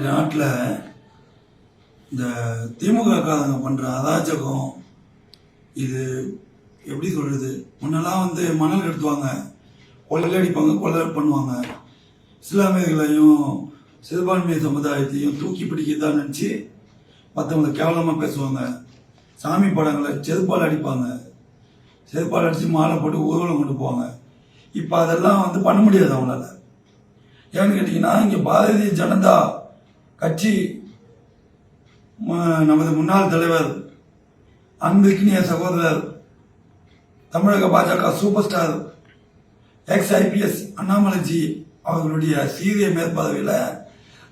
நாட்டில் இந்த திமுக காரங்க பண்ணுற அராஜகம் இது எப்படி சொல்கிறது முன்னெல்லாம் வந்து மணல் எடுத்துவாங்க கொள்ளையடிப்பாங்க கொள்ளை பண்ணுவாங்க. இஸ்லாமியர்களையும் சிறுபான்மை சமுதாயத்தையும் தூக்கி பிடிக்கதான் நினச்சி மற்றவங்களை கேவலமாக பேசுவாங்க. சாமி படங்களை செருப்பால் அடிப்பாங்க. செருப்பால் அடித்து மாலை போட்டு ஊர்வலம் கொண்டு போவாங்க. இப்போ அதெல்லாம் வந்து பண்ண முடியாது அவங்களால. ஏன்னு கேட்டிங்கன்னா இங்கே பாரதிய ஜனதா கட்சி நமது முன்னாள் தலைவர் அன்பிற்கினிய சகோதரர் தமிழக பாஜக super star ex IPS Annamalaiji அவர்களுடைய சீரிய மேற்பதவியில்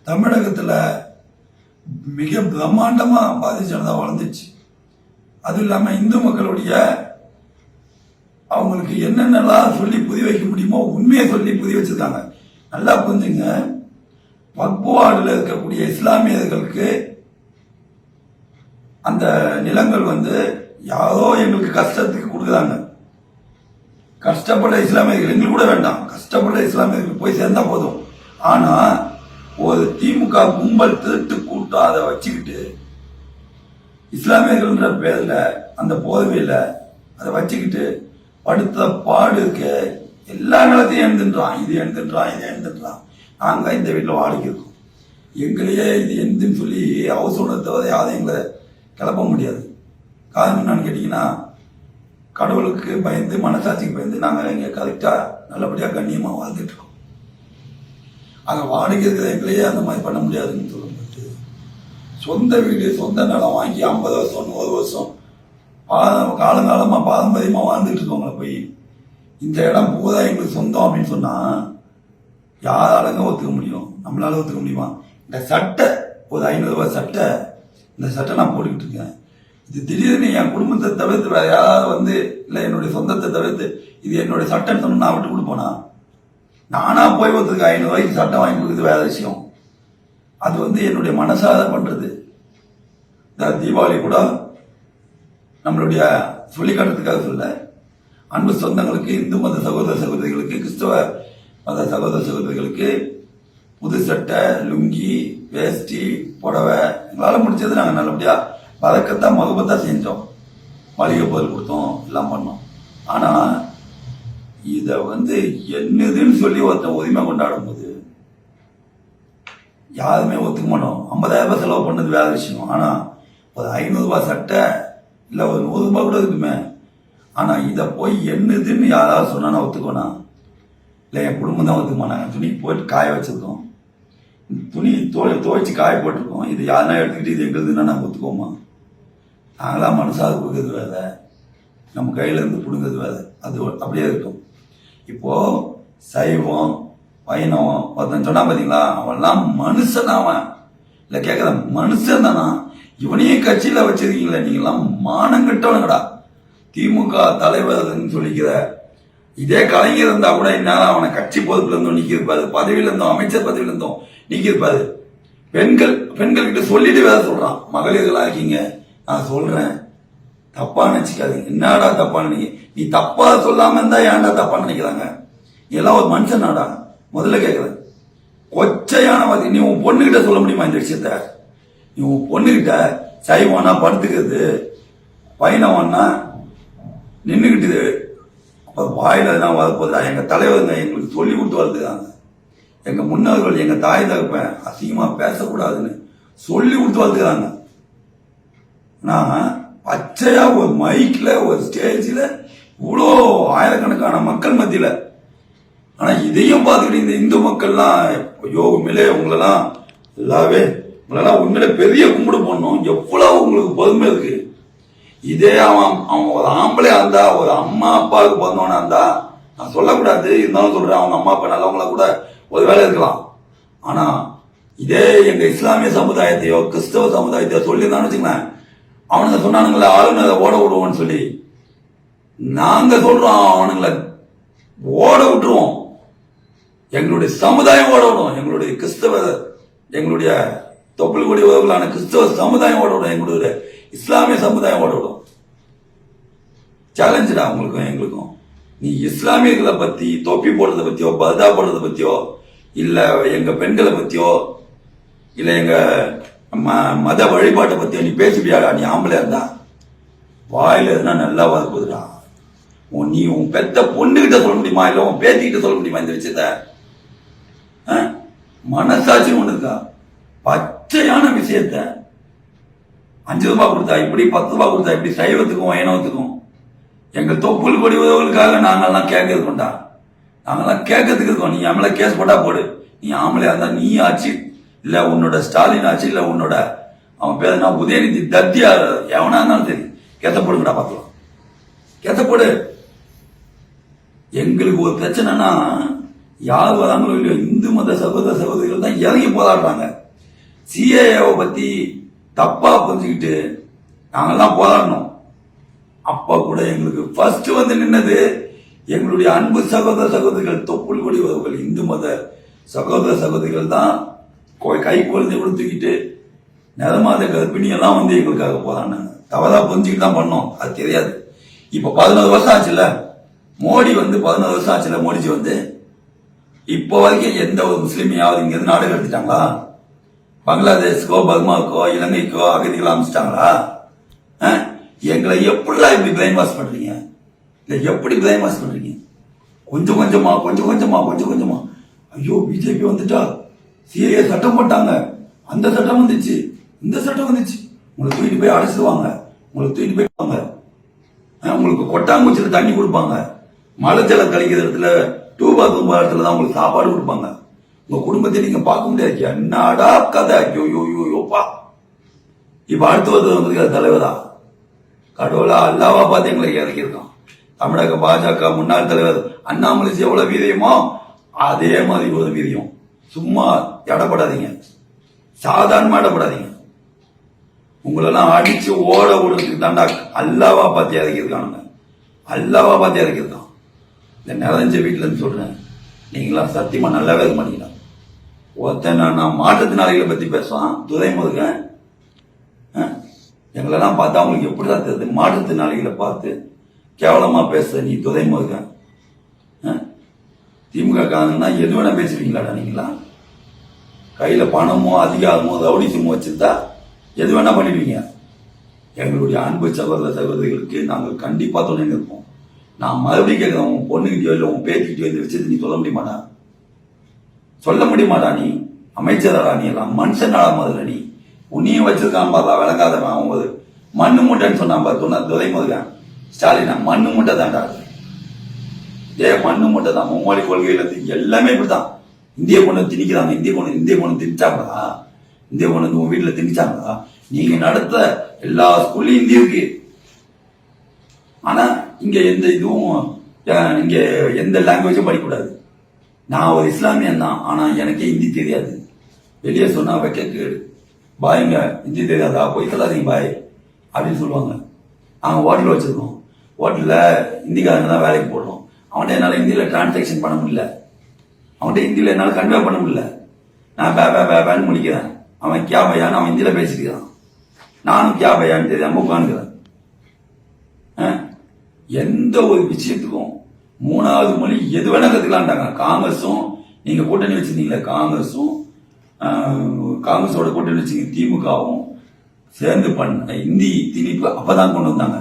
தமிழகத்தில் மிக பிரம்மாண்டமாக பாரதிய ஜனதா வளர்ந்துச்சு. அதுவும் இல்லாமல் இந்து மக்களுடைய அவங்களுக்கு என்னென்னலாம் சொல்லி புரிய வைக்க முடியுமோ உண்மையை சொல்லி புரிய வச்சிருக்காங்க. நல்லா புரிஞ்சுங்க. பக்வாடில் இருக்கக்கூடிய இஸ்லாமியர்களுக்கு அந்த நிலங்கள் வந்து யாரோ எங்களுக்கு கஷ்டத்துக்கு கொடுக்குறாங்க. கஷ்டப்பட்ட இஸ்லாமியர்கள் எங்களுக்கு கூட வேண்டாம். கஷ்டப்பட்ட இஸ்லாமியர்கள் போய் சேர்ந்தா போதும். ஆனால் ஒரு திமுக கும்பல் திருட்டு கூட்டம் அதை வச்சுக்கிட்டு இஸ்லாமியர்கள்ன்ற பேரில் அந்த போதவையில அதை வச்சுக்கிட்டு படுத்த பாடு இருக்க எல்லா நிலத்தையும் எழுந்துன்றான் இது எழுந்துன்றான் இது எழுந்துன்றான் நாங்கள் இந்த வீட்டில் வாடகை இருக்கோம். எங்களையே இது எந்துன்னு சொல்லி ஹவுஸ் ஓனர் தவிர யாரையும் எங்களை கிளப்ப முடியாது. காரணம் என்னன்னு கேட்டிங்கன்னா கடவுளுக்கு பயந்து மனசாட்சிக்கு பயந்து நாங்கள் இங்கே கரெக்டாக நல்லபடியாக கண்ணியமாக வாழ்ந்துட்டு இருக்கோம். அங்கே வாடகை இருக்கிற எங்களையே அந்த மாதிரி பண்ண முடியாதுன்னு சொல்லும்போது சொந்த வீடு சொந்த நிலம் வாங்கி ஐம்பது வருஷம் நூறு வருஷம் பாதம் காலங்காலமாக பாரம்பரியமாக வாழ்ந்துட்டு இருக்கவங்கள போய் இந்த இடம் பூரா எங்களுக்கு சொந்தம் அப்படின்னு சொன்னால் யாராலங்க ஒத்துக்க முடியும்? நம்மளால ஒத்துக்க முடியுமா? இந்த சட்டை ஒரு ஐநூறுரூவா சட்டை இந்த சட்டை நான் போட்டுக்கிட்டு இருக்கேன். இது திடீர்னு என் குடும்பத்தை தவிர்த்து வேற யாராவது வந்து இல்லை என்னுடைய சொந்தத்தை தவிர்த்து இது என்னுடைய சட்டைன்னு சொன்னா நான் விட்டு கொடுப்போனா? நானா போய் ஒருத்தருக்கு ஐநூறுரூவாய்க்கு சட்டம் வாங்கி கொடுக்குறது வேற விஷயம். அது வந்து என்னுடைய மனசாக பண்றது. இந்த தீபாவளி கூட நம்மளுடைய சொல்லி காட்டுறதுக்காக சொல்ல அன்பு சொந்தங்களுக்கு இந்து மத சகோதர சகோதரிகளுக்கு கிறிஸ்தவ மத சகோதர சகோதரிகளுக்கு புது சட்டை லுங்கி வேஷ்டி புடவை எங்களால் முடிச்சது நாங்கள் நல்லபடியாக வதக்கத்தான் முகப்பத்தான் செஞ்சோம். மளிகை பொருள் கொடுத்தோம் எல்லாம் பண்ணோம். ஆனால் இதை வந்து என்னதுன்னு சொல்லி ஒருத்தன் உரிமை கொண்டாடும் போது யாருமே ஒத்துக்க மாட்டோம். ஐம்பதாயிரம் ரூபாய் செலவு பண்ணது வேற விஷயம். ஆனால் ஒரு ஐநூறுரூபா சட்டை இல்லை ஒரு நூறுரூபா கூட இருக்குமே. ஆனால் இதை போய் என்னதுன்னு யாராவது சொன்னா நான் ஒத்துக்கோனா இல்லை என் குடும்பம் தான் ஒத்துக்குமா? துணி போட்டு காய வச்சிருக்கோம். துணி தோ துவைச்சி காய போட்டிருக்கோம். இது யாருன்னா எடுத்துக்கிட்டு இது எங்களுதுன்னா நாங்கள் ஒத்துக்கோமா நாங்களாம் மனசாக கொடுக்கறது வேற. நம்ம கையிலேருந்து பிடுங்கிறது வேற. அது அப்படியே இருக்கும். இப்போது சைவம் வைணவம் ஒருத்தன் சொன்னா பார்த்தீங்களா அவன்லாம் மனுஷன் அவன். இல்லை கேட்குற மனுஷன் தானா? இவனையும் கட்சியில் வச்சிருக்கீங்களே. நீங்களாம் மானம் கட்டவனுங்கடா. திமுக தலைவர்னு சொல்லிக்கிற இதே கலைஞர் இருந்தா கூட இந்நேரம் அவனை கட்சி பொறுப்புல இருந்தோம் நீக்கி இருப்பாரு பதவியில இருந்தோம் அமைச்சர் பதவியில இருந்தோம் நீக்கி இருப்பாரு. பெண்கள் பெண்கள் கிட்ட சொல்லிட்டு வேற சொல்றான். மகளிர்களா இருக்கீங்க நான் சொல்றேன். தப்பா நினைச்சுக்காதீங்க. என்னடா தப்பா நினைக்க? நீ தப்பா சொல்லாம இருந்தா ஏன்டா தப்பா நினைக்கிறாங்க? எல்லாம் ஒரு மனுஷனாடா முதல்ல கேட்கிறேன் கொச்சையான வாதி நீ உன் பொண்ணுகிட்ட சொல்ல முடியுமா இந்த விஷயத்த? நீ உன் பொண்ணுகிட்ட சைவானா படுத்துக்கிறது வைணவம்னா நின்றுக்கிட்டு அப்போ வாயில் தான் வரப்போதா எங்கள் தலைவருங்க எங்களுக்கு சொல்லி கொடுத்து வளர்த்துக்காங்க எங்கள் முன்னோர்கள் எங்கள் தாய் தகப்பன் அசிங்கமாக பேசக்கூடாதுன்னு சொல்லி கொடுத்து வளர்த்துக்கிறாங்க. நான் பச்சையாக ஒரு மைக்கில் ஒரு ஸ்டேஜில் இவ்வளோ ஆயிரக்கணக்கான மக்கள் மத்தியில். ஆனால் இதையும் பார்த்துக்கிட்டு இந்த இந்து மக்கள்லாம் ஐயோ உங்களெல்லாம் எல்லாவே உங்களெல்லாம் உண்மையிலே பெரிய கும்பிடு பண்ணோம் எவ்வளோ உங்களுக்கு பொறுமை இருக்குது இதே அவன் அவன் ஒரு ஆம்பளையா இருந்தா ஒரு அம்மா அப்பாவுக்கு பிறந்தவனா இருந்தா நான் சொல்லக்கூடாது இருந்தாலும் சொல்றேன் அவங்க அம்மா அப்பா நல்லவங்கள கூட ஒரு வேலை இருக்கலாம். ஆனா இதே எங்க இஸ்லாமிய சமுதாயத்தையோ கிறிஸ்தவ சமுதாயத்தையோ சொல்லியிருந்தான்னு வச்சுங்களேன் அவனுங்க சொன்னானுங்களே ஆளுநரை ஓட விடுவோன்னு சொல்லி. நாங்க சொல்றோம் அவனுங்களை ஓட விட்டுருவோம். எங்களுடைய சமுதாயம் ஓட விடும் எங்களுடைய கிறிஸ்தவ எங்களுடைய தொப்புள் கொடி உறவுகளான கிறிஸ்தவ சமுதாயம் ஓட விடும் எங்களுடைய இஸ்லாமிய சமுதாயம் ஓடவிடும் சேலஞ்சுடா உங்களுக்கும் எங்களுக்கும். நீ இஸ்லாமியர்களை பற்றி தொப்பி போடுறதை பற்றியோ பர்தா போடுறத பற்றியோ இல்லை எங்கள் பெண்களை பற்றியோ இல்லை எங்கள் ம மத வழிபாட்டை பற்றியோ நீ பேசுவியாடா? நீ ஆம்பளையா இருந்தா? வாயில் எதுனா நல்லா வரப்போகுதுடா உன் நீ உன் பெத்த பொண்ணுகிட்ட சொல்ல முடியுமா? இல்லை உன் பேத்திக்கிட்ட சொல்ல முடியுமா இந்த விஷயத்த? ஆ? மனசாட்சி இருக்கா? பச்சையான விஷயத்த. அஞ்சு ரூபாய் கொடுத்தா இப்படி பத்து ரூபாய் கொடுத்தா இப்படி சைவத்துக்கும் வைணவத்துக்கும். எங்கள் தொப்புள் கொடி உதவுகளுக்காக நாங்கள்லாம் கேட்கறது கொண்டா நாங்கள்லாம் கேட்கறதுக்கு இருக்கோம். நீ நம்மள கேஸ் போட்டா போடு. நீ ஆம்பளையா இருந்தா நீ ஆச்சு இல்ல உன்னோட ஸ்டாலின் ஆச்சு இல்ல உன்னோட அவன் பேர் என்ன? உதயநிதி தத்தியா? எவனா இருந்தாலும் சரி. கேத்த போடுங்கடா பார்க்கலாம். கேத்த போடு. எங்களுக்கு ஒரு பிரச்சனைனா யார் வராங்களோ இல்லையோ இந்து மத சகோதர சகோதரிகள் தான் இறங்கி போராடுறாங்க. சிஏஏவை பத்தி தப்பா புரிஞ்சுக்கிட்டு நாங்கெல்லாம் போராடணும். அப்ப கூட எங்களுக்கு ஃபர்ஸ்ட் வந்து நின்னது எங்களுடைய அன்பு சகோதர சகோதரிகள் தொப்புள் கொடி உறவுகள் இந்து மத சகோதர சகோதரிகள் தான் கை குழந்தை கொடுத்துக்கிட்டு தூக்கிட்டு நிறமாத கர்ப்பிணி வந்து எங்களுக்காக போறாங்க தவறா புரிஞ்சுக்கிட்டு தான் பண்ணோம். அது தெரியாது. இப்ப பதினோரு வருஷம் ஆச்சுல்ல? மோடி வந்து பதினோரு வருஷம் ஆச்சுல மோடிஜி வந்து இப்போ வரைக்கும் எந்த ஒரு முஸ்லீமையாவது இங்கிருந்து நாடு கடத்திட்டாங்களா? பங்களாதேஷ்க்கோ பர்மாவுக்கோ இலங்கைக்கோ அகதிகள் அமைச்சிட்டாங்களா ஆ? எங்களை எப்படிலாம் இப்படி பிரைன் வாஷ் பண்றீங்க? இல்ல எப்படி பிரைன் வாஷ் பண்றீங்க? கொஞ்சம் கொஞ்சமா கொஞ்சம் கொஞ்சமா கொஞ்சம் கொஞ்சமா. ஐயோ பிஜேபி வந்துட்டா? சிஏ சட்டம் போட்டாங்க. அந்த சட்டம் வந்துச்சு. இந்த சட்டம் வந்துச்சு. உங்களை தூக்கிட்டு போய் அடைச்சிடுவாங்க உங்களை தூக்கிட்டு போயிடுவாங்க ஆ, உங்களுக்கு கொட்டாங்குச்சியில் தண்ணி கொடுப்பாங்க. மழை கழிக்கிற இடத்துல டூ பாத்ரூம் இடத்துல தான் உங்களுக்கு சாப்பாடு கொடுப்பாங்க. உங்க குடும்பத்தை நீங்க பார்க்க முடியாது. என்னடா கதை? ஐயோ யோ யோ யோப்பா இப்ப அடுத்து வந்து தலைவரா கடவுளா அல்லாவா பார்த்து எங்களை இறக்கியிருக்கான். தமிழக பாஜக முன்னாள் தலைவர் அண்ணாமலை எவ்வளவு வீரியமோ அதே மாதிரி ஒரு வீரியம். சும்மா இடப்படாதீங்க சாதாரணமா இடப்படாதீங்க உங்களெல்லாம் அடிச்சு ஓட விடுறதுக்கு தாண்டா அல்லாவா பார்த்து இறக்கியிருக்கானுங்க அல்லாவா பார்த்து இறக்கியிருக்கான். இந்த நிறைஞ்ச வீட்டுல இருந்து சொல்றேன். நீங்களாம் சத்தியமா நல்லாவே இருக்க மாட்டீங்களா ஒருத்தன் நான் நான் மாற்றுத்திறனாளிகளை பேசுவான். துரைமுருகன். ஆ? எங்களெல்லாம் பார்த்தா அவங்களுக்கு எப்படிதான் தெரியுது? மாற்றுத்திறனாளிகளை பார்த்து கேவலமாக பேசுற நீ துரைமுருகன். ஆ? திமுக காரணம்னா எது வேணா பேசுவீங்களாடா நீங்களா? கையில் பணமோ அதிகாரமோ ரவுடிசமோ வச்சுருந்தா எது வேணா பண்ணிடுவீங்க எங்களுடைய அன்பு சகோதர சகோதரிகளுக்கு நாங்கள் கண்டிப்பாக துணை நிற்போம் நான் மறுபடியும் கேட்குறேன் உன் பொண்ணுகிட்டயோ இல்லை உன் பேத்திக்கிட்டயோ இந்த விஷயத்தை நீ சொல்ல முடியுமாடா? சொல்ல முடியுமாடா நீ அமைச்சரடா நீ எல்லாம் மனுஷனாடா முதல்ல நீ உன்னையும் வச்சிருக்கான் பார்த்தா விளங்காதவன் அவன் மண்ணு மூட்டைன்னு சொன்னான் பார்த்து துதை முதலான் ஸ்டாலினா மண்ணு மூட்டை தான்டா ஏ இதே மண்ணு மூட்டை தான் மும்மொழி கொள்கையில எல்லாமே இப்படிதான் இந்திய பொண்ணு திணிக்கிறாங்க இந்திய பொண்ணு இந்திய பொண்ணு திணிச்சாங்களா? இந்திய பொண்ணு உங்கள் உங்க வீட்டுல திணிச்சாங்களா? நீங்க நடத்த எல்லா ஸ்கூல்லையும் இந்தி இருக்கு. ஆனா இங்க எந்த இதுவும் இங்கே இங்க எந்த லாங்குவேஜும் படிக்கக்கூடாது. நான் ஒரு இஸ்லாமியன் தான் ஆனால் எனக்கே ஹிந்தி தெரியாது. வெளியே சொன்னா வைக்க கேடு பாய்ங்க ஹிந்தி தெரியாதா? போய் சொல்லாதீங்க பாய் அப்படின்னு சொல்லுவாங்க. நாங்கள் ஹோட்டலில் வச்சுருக்கோம். ஹோட்டலில் ஹிந்திக்காரங்க தான் வேலைக்கு போடுறோம் அவன்கிட்ட என்னால் ஹிந்தியில் டிரான்சாக்ஷன் பண்ண முடியல. அவன்கிட்ட ஹிந்தியில் என்னால் கன்வே பண்ண முடியல. நான் பே பே பே பேன்னு முடிக்கிறேன். அவன் கியா பையான்னு அவன் ஹிந்தியில் பேசிக்கிறான் நானும் கியா பையான்னு தெரியாமல் உட்காந்துக்கிறேன் எந்த ஒரு விஷயத்துக்கும் மூணாவது மொழி எது வேணால் கற்றுக்கலான்ட்டாங்க காங்கிரஸும் நீங்கள் கூட்டணி வச்சுருந்தீங்களே காங்கிரஸும் காங்கிரஸோட கூட்டணி வச்சுங்க திமுகவும் சேர்ந்து பண்ண இந்தி திணிப்பு அப்போ தான் கொண்டு வந்தாங்க.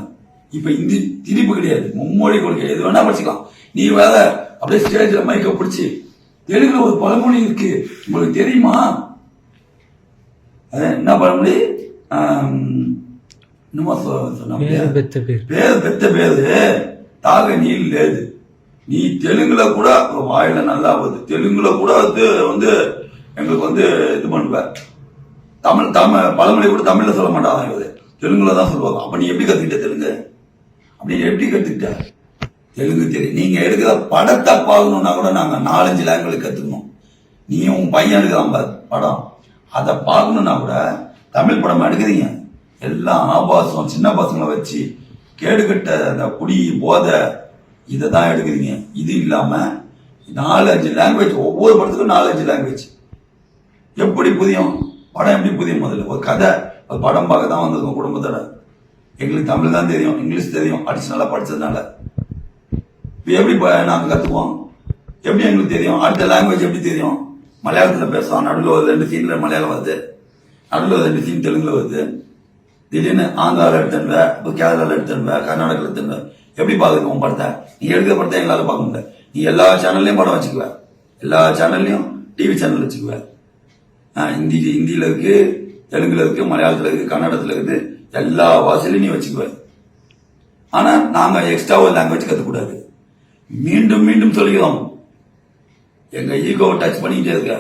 இப்போ இந்தி திணிப்பு கிடையாது. மும்மொழி கொள்கை எது வேணால் படிச்சுக்கலாம். நீ வேலை அப்படியே ஸ்டேஜில் மைக்கை பிடிச்சி தெலுங்குல ஒரு பழமொழி இருக்கு. உங்களுக்கு தெரியுமா? அது என்ன பழமொழி? என்னமா சொன்னாங்க பேர் பெத்த பேரு தாக நீல் லேது. நீ தெலுங்குல கூட வாயில நல்லா வருது. தெலுங்குல கூட வந்து வந்து எங்களுக்கு வந்து இது பண்ணுவ. தமிழ் தமிழ் பழமொழி கூட தமிழ்ல சொல்ல மாட்டாங்க இவரு. தெலுங்குல தான் சொல்லுவாங்க. அப்ப நீ எப்படி கத்துக்கிட்ட தெலுங்கு? அப்படி எப்படி கத்துக்கிட்ட? தெலுங்கு தெரியும். நீங்க எடுக்கிற படத்தை பார்க்கணும்னா கூட நாங்க நாலஞ்சு லாங்குவேஜ் கத்துக்கணும். நீ உன் பையன் எடுக்கிறான் படம். அதை பார்க்கணும்னா கூட தமிழ் படமா எடுக்கிறீங்க? எல்லாம் ஆபாசம் சின்ன பசங்களை வச்சு கேடுகட்ட அந்த குடி போதை இதை தான் எடுக்கிறீங்க. இது இல்லாமல் நாலு அஞ்சு லாங்குவேஜ் ஒவ்வொரு படத்துக்கும் நாலு அஞ்சு லாங்குவேஜ் எப்படி புதியும்? படம் எப்படி புரியும் முதல்ல? ஒரு கதை. ஒரு படம் பார்க்க தான் வந்திருக்கோம் குடும்பத்தோட. எங்களுக்கு தமிழ் தான் தெரியும் இங்கிலீஷ் தெரியும் அடிஷ்னலாக படித்ததுனால இப்போ எப்படி ப- கற்றுக்குவோம் எப்படி எங்களுக்கு தெரியும்? அடுத்த லாங்குவேஜ் எப்படி தெரியும்? மலையாளத்தில் பேசுவோம் நடுவில் ஒரு ரெண்டு சீனில் மலையாளம் வருது. நடுவில் ஒரு ரெண்டு சீன் தெலுங்கில் வருது. திடீர்னு ஆந்திராவில் எடுத்துன்னு இப்போ கேரளாவில் எடுத்துன்னு கர்நாடகாவில் எடுத்துன்னு எப்படி பார்க்குறது உன் படத்தை? நீ எடுக்கிற படத்தை எங்களால் பார்க்க முடியல. நீ எல்லா சேனல்லையும் படம் வச்சுக்குவ. எல்லா சேனல்லையும் டிவி சேனல் வச்சுக்குவ. ஹிந்தி ஹிந்தியில் இருக்கு தெலுங்குல இருக்கு மலையாளத்தில் இருக்கு கன்னடத்தில் இருக்குது எல்லா வாசலையும் நீ வச்சுக்குவ. ஆனா நாங்க எக்ஸ்ட்ரா ஒரு லாங்குவேஜ் கத்துக்கூடாது மீண்டும் மீண்டும் சொல்கிறோம். எங்க ஈகோவை டச் பண்ணிக்கிட்டே இருக்க.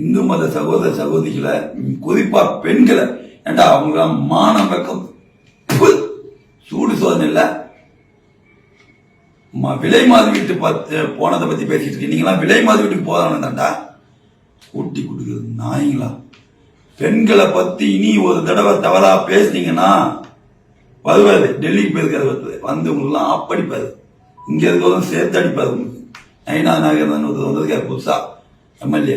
இந்து மத சகோதர சகோதரிகளை குறிப்பாக குறிப்பா பெண்களை ஏண்டா அவங்களாம் மானம் வெக்கம் சூடு சோதனை இல்லை. விலை மாது வீட்டு பத்து போனதை பத்தி பேசிட்டு இருக்கீங்க நீங்களாம் விலை மாது வீட்டுக்கு போதானே தாண்டா கூட்டி கொடுக்குறது நாய்ங்களா? பெண்களை பத்தி இனி ஒரு தடவை தவறா பேசுனீங்கன்னா வருவாது டெல்லிக்கு போயிருக்காரு வருது வந்து உங்களுக்குலாம் அப்படிப்பாரு இங்க இருக்கிறதும் சேர்த்து அடிப்பாரு உங்களுக்கு. நைனா நாகரன் ஒருத்தர் வந்திருக்காரு புதுசா எம்எல்ஏ.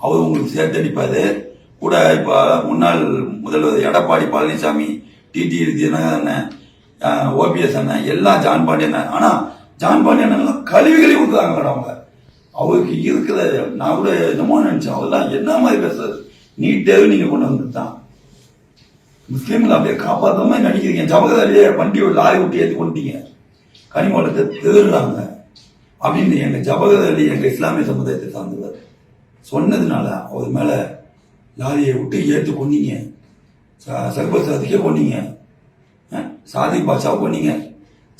அவர் உங்களுக்கு சேர்த்து அடிப்பாரு. கூட இப்ப முன்னாள் முதல்வர் எடப்பாடி பழனிசாமி டிடி அண்ணன் ஓபிஎஸ் அண்ணன் எல்லாம் ஜான் பாண்டியன் அண்ணன். ஆனால் ஜான் பாண்டியன் எல்லாம் கழுவி கழுவி விட்டுறாங்க அவங்க. அவருக்கு இருக்கிற நான் கூட என்னமோ நினைச்சேன் அவர்லாம் என்ன மாதிரி பேசுறது நீட்டாகவே நீங்கள் கொண்டு வந்துட்டான். முஸ்லீம்களை அப்படியே காப்பாற்ற மாதிரி நடிக்கிறீங்க ஜபகதாரியே வண்டி ஒரு லாரி விட்டு ஏற்றி கொண்டீங்க கனிமோட்டத்தை தேடுறாங்க. அப்படின்னு எங்க ஜபகதாரி எங்கள் இஸ்லாமிய சமுதாயத்தை சார்ந்தவர் சொன்னதுனால அவர் மேலே லாரியை விட்டு ஏற்றி கொண்டீங்க. சர்பத் கொண்டீங்க. சாதிக்கு பாஷா போனீங்க.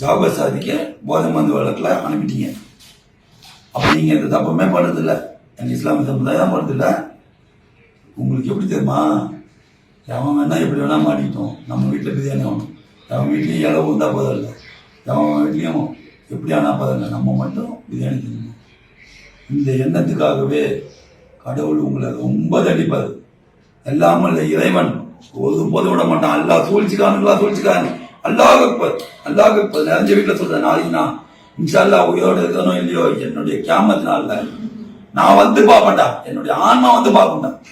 ஜாப சாதிக்க போதை மருந்து வழக்கில் அனுப்பிட்டீங்க. அப்போ நீங்கள் இந்த தப்பமே பண்ணதில்லை. எங்க இஸ்லாமிய சமுதாயம் பண்ணதில்லை. உங்களுக்கு எப்படி தெரியுமா? எவன் வேணால் எப்படி வேணால் மாட்டிக்கிட்டோம். நம்ம வீட்டில் பிரியாணி ஆகணும் எவன் வீட்லேயும் இளவு இருந்தால் பதம் எவன் வீட்லேயும் எப்படி ஆனால் பதம் நம்ம மட்டும் பிரியாணி தின்னணும். இந்த எண்ணத்துக்காகவே கடவுள் உங்களை ரொம்ப தடிப்பார் எல்லாமே இல்லை. இறைவன் ஒரு போது விட மாட்டான். எல்லாம் சூழ்ச்சிக்கானுங்களா சூழ்ச்சிக்கானு அல்லாஹ் அக்பர் அல்லாஹ் நிறைஞ்ச வீட்டில் சொல்றேன் நாளைக்கு நான் இன்ஷா உயிரோடு இருக்கணும் இல்லையோ? என்னுடைய கேமத்தினால நான் வந்து பார்ப்பேன்டா. என்னுடைய ஆன்மா வந்து பார்ப்பேன்டா.